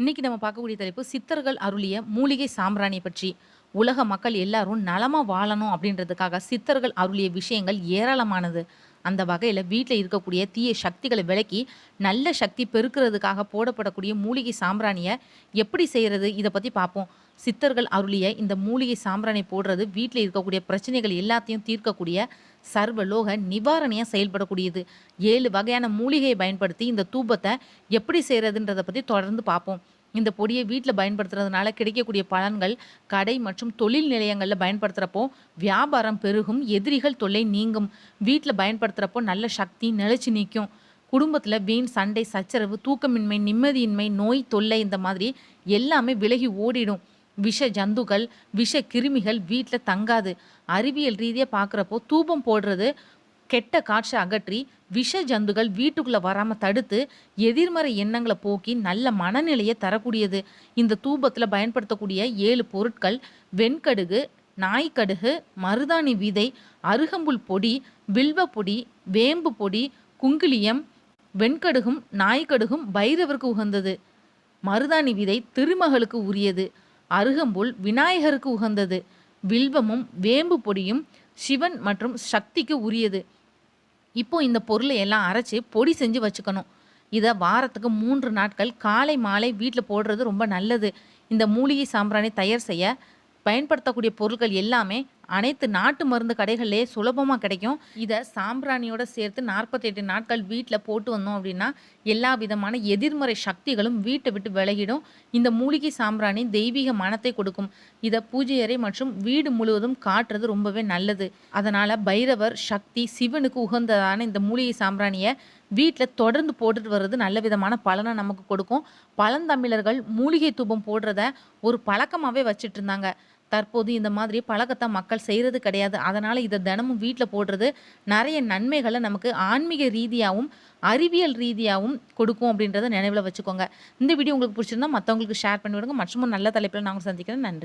இன்னைக்கு நம்ம பார்க்கக்கூடிய தலைப்பு சித்தர்கள் அருளிய மூலிகை சாம்பிராணி பற்றி. உலக மக்கள் எல்லாரும் நலமாக வாழணும் அப்படின்றதுக்காக சித்தர்கள் அருளிய விஷயங்கள் ஏராளமானது. அந்த வகையில் வீட்டில் இருக்கக்கூடிய தீய சக்திகளை விலக்கி நல்ல சக்தி பெருக்கிறதுக்காக போடப்படக்கூடிய மூலிகை சாம்பிராணியை எப்படி செய்கிறது இதை பற்றி பார்ப்போம் சித்தர்கள் அருளிய இந்த மூலிகை சாம்பிராணி போடுறது வீட்டில் இருக்கக்கூடிய பிரச்சனைகள் எல்லாத்தையும் தீர்க்கக்கூடிய சர்வலோக நிவாரணியாக செயல்படக்கூடியது. ஏழு வகையான மூலிகையை பயன்படுத்தி இந்த தூபத்தை எப்படி செய்கிறதுன்றதை பற்றி தொடர்ந்து பார்ப்போம் இந்த பொடியை வீட்டில் பயன்படுத்துறதுனால கிடைக்கக்கூடிய பலன்கள் கடை மற்றும் தொழில் நிலையங்களில் பயன்படுத்துகிறப்போ வியாபாரம் பெருகும் எதிரிகள் தொல்லை நீங்கும். வீட்டில் பயன்படுத்துகிறப்போ நல்ல சக்தி நிலச்சி நிற்கும் குடும்பத்தில் வீண் சண்டை சச்சரவு தூக்கமின்மை நிம்மதியின்மை நோய் தொல்லை இந்த மாதிரி எல்லாமே விலகி ஓடிடும். விஷ ஜந்துகள் விஷ கிருமிகள் வீட்டில் தங்காது. அறிவியல் ரீதியாக பார்க்குறப்போ தூபம் போடுறது கெட்ட காற்றை அகற்றி விஷ ஜந்துகள் வீட்டுக்குள்ளே வராமல் தடுத்து எதிர்மறை எண்ணங்களை போக்கி நல்ல மனநிலையை தரக்கூடியது. இந்த தூபத்தில் பயன்படுத்தக்கூடிய ஏழு பொருட்கள் வெண்கடுகு நாய்க்கடுகு மருதாணி விதை அருகம்புல் பொடி வில்வ பொடி வேம்பு பொடி குங்கிலியம் வெண்கடுகும் நாய்க்கடுகும் பைரவருக்கு உகந்தது. மருதாணி விதை திருமகளுக்கு உரியது. அருகம்புல் விநாயகருக்கு உகந்தது. வில்வமும் வேம்பு பொடியும் சிவன் மற்றும் சக்திக்கு உரியது. இப்போ இந்த பொருளை எல்லாம் அரைச்சி பொடி செஞ்சு வச்சுக்கணும். இதை வாரத்துக்கு மூன்று நாட்கள் காலை மாலை வீட்டில் போடுறது ரொம்ப நல்லது. இந்த மூலிகை சாம்பிராணி தயார் செய்ய பயன்படுத்தக்கூடிய பொருட்கள் எல்லாமே அனைத்து நாட்டு மருந்து கடைகள்லேயே சுலபமாக கிடைக்கும். இதை சாம்பிராணியோட சேர்த்து நாற்பத்தெட்டு நாட்கள் வீட்டில் போட்டு வந்தோம் அப்படின்னா எல்லா விதமான எதிர்மறை சக்திகளும் வீட்டை விட்டு விலகிடும். இந்த மூலிகை சாம்பிராணி தெய்வீக மனத்தை கொடுக்கும். இதை பூஜை அறை மற்றும் வீடு முழுவதும் காட்டுறது ரொம்பவே நல்லது. அதனால் பைரவர் சக்தி சிவனுக்கு உகந்ததான இந்த மூலிகை சாம்பிராணியை வீட்டில் தொடர்ந்து போட்டுட்டு வர்றது நல்ல விதமான பலனை நமக்கு கொடுக்கும். பழந்தமிழர்கள் மூலிகை தூபம் போடுறத ஒரு பழக்கமாகவே வச்சுட்டு இருந்தாங்க. தற்போது இந்த மாதிரி பழக்கத்தை மக்கள் செய்கிறது கிடையாது. அதனால் இதை தினமும் வீட்டில் போடுறது நிறைய நன்மைகளை நமக்கு ஆன்மீக ரீதியாகவும் அறிவியல் ரீதியாகவும் கொடுக்கும் அப்படின்றத நினைவில் வச்சுக்கோங்க. இந்த வீடியோ உங்களுக்கு பிடிச்சிருந்தா மற்றவங்களுக்கு ஷேர் பண்ணி விடுங்க. மற்றும் நல்ல தலைப்பில் நாங்கள் சந்திக்கிறேன் நன்றி.